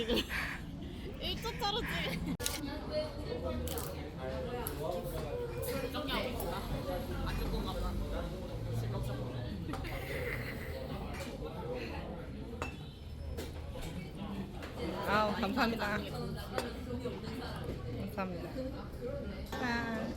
지금 1초차로 지금 정리하고 있다 안 죽고 가봐 실력적으로 아우 감사합니다. 감사합니다. 아,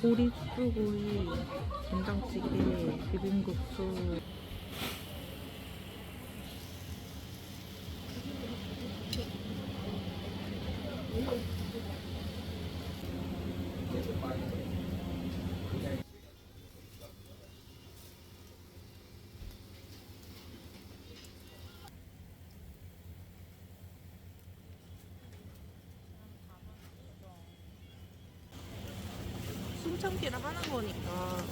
보리 쑥구이, 된장찌개, 비빔국수. 숨참기를 하는 거니까.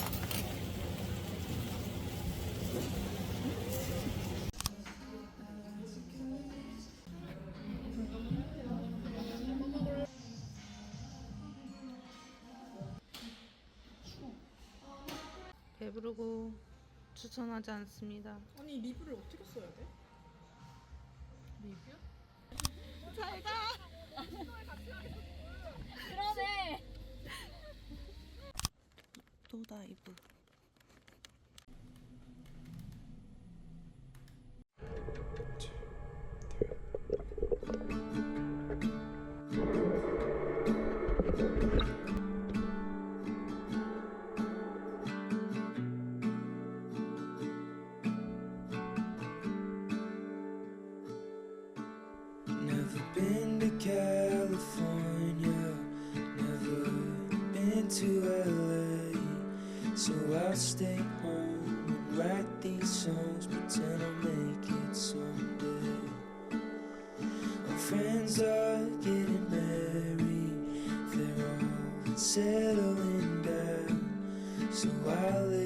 배부르고 추천하지 않습니다. 아니 리뷰를 어떻게 써야 돼? 그러네. 도다이브. Stay home and write these songs, pretend I'll make it someday. My friends are getting married, they're all settling down. So I'll lay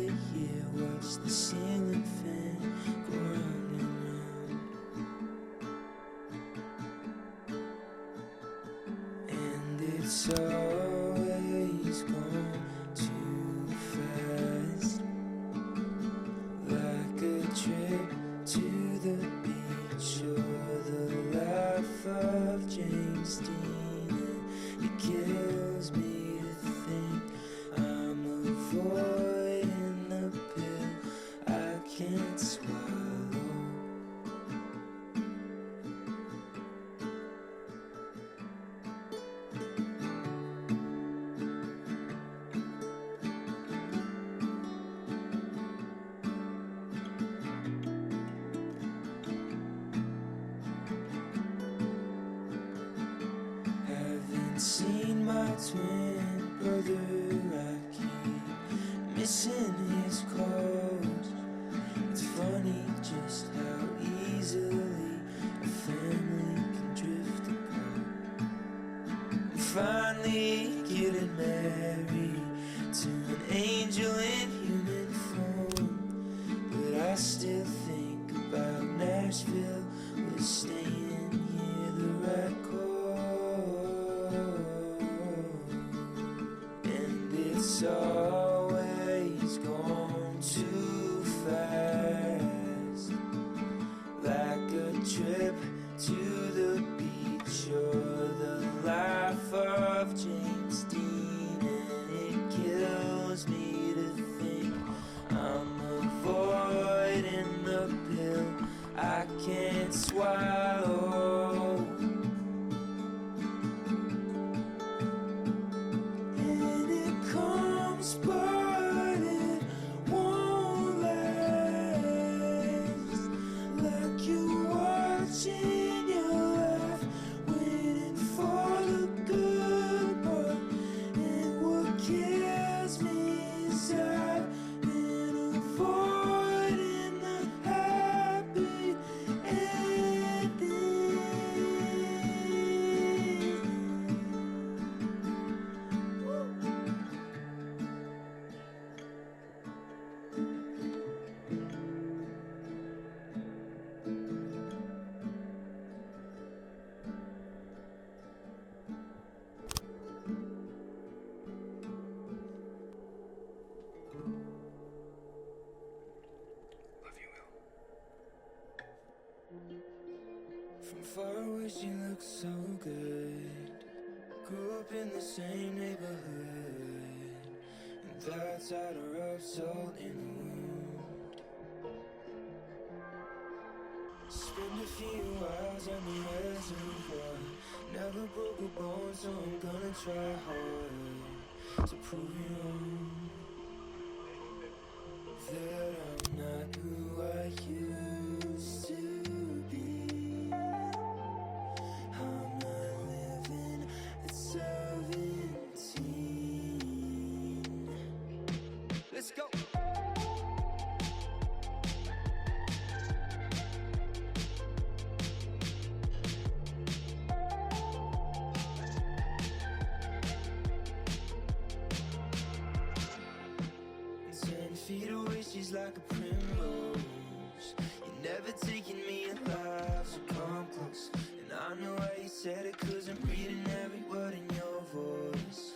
Haven't seen my twin brother. I keep missing his calls. It's funny just how easily a family can drift apart. I'm finally getting married looks so good. Grew up in the same neighborhood, and that's how to rub salt in the wound. Spend a few hours on the reservoir. Never broke a bone, so I'm gonna try hard to prove you wrong. Like a primrose. You're never taking me alive, so come close. And I know why you said it, cause I'm reading every word in your voice.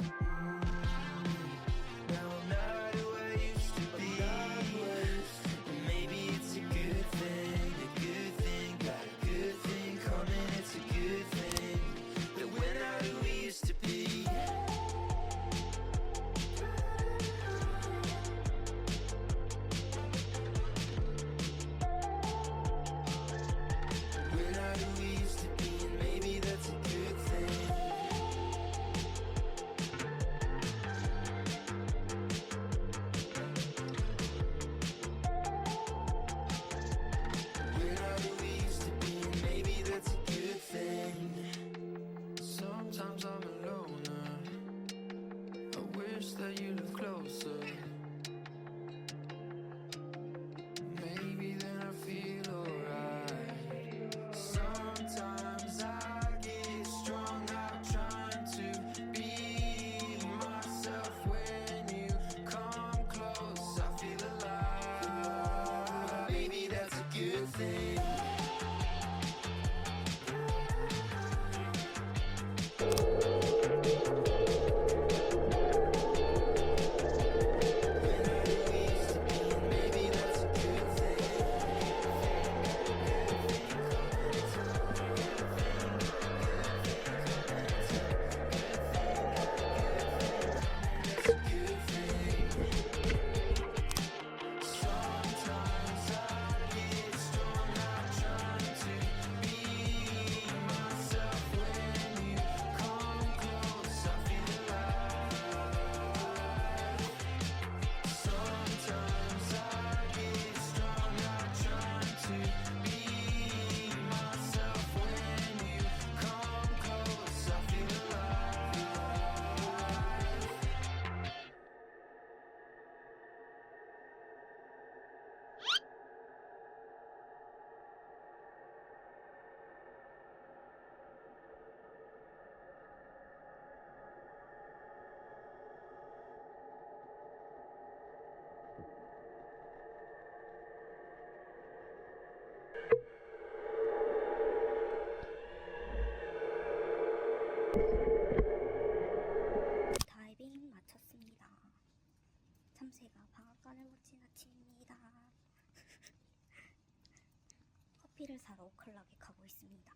커피를 사러 오클락에 가고 있습니다.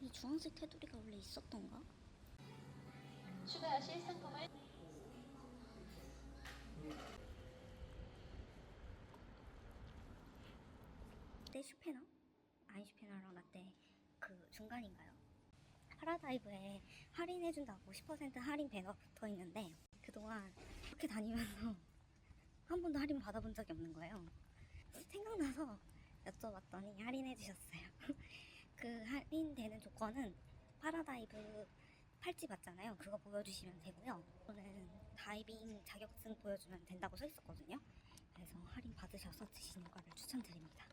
이 주황색 테두리가 원래 있었던가? 추가하실 상품을 라떼 슈페너? 아니 슈페너랑 라떼 그 중간인가요? 파라다이브에 할인해준다고 10% 할인 배너 붙어 있는데 그동안 그렇게 다니면서 한 번도 할인 받아본 적이 없는 거예요. 생각나서 여쭤봤더니 할인해 주셨어요. 그 할인되는 조건은 파라다이브 팔찌 맞잖아요. 그거 보여주시면 되고요. 저는 다이빙 자격증 보여주면 된다고 써 있었거든요. 그래서 할인 받으셔서 드시는 거를 추천드립니다.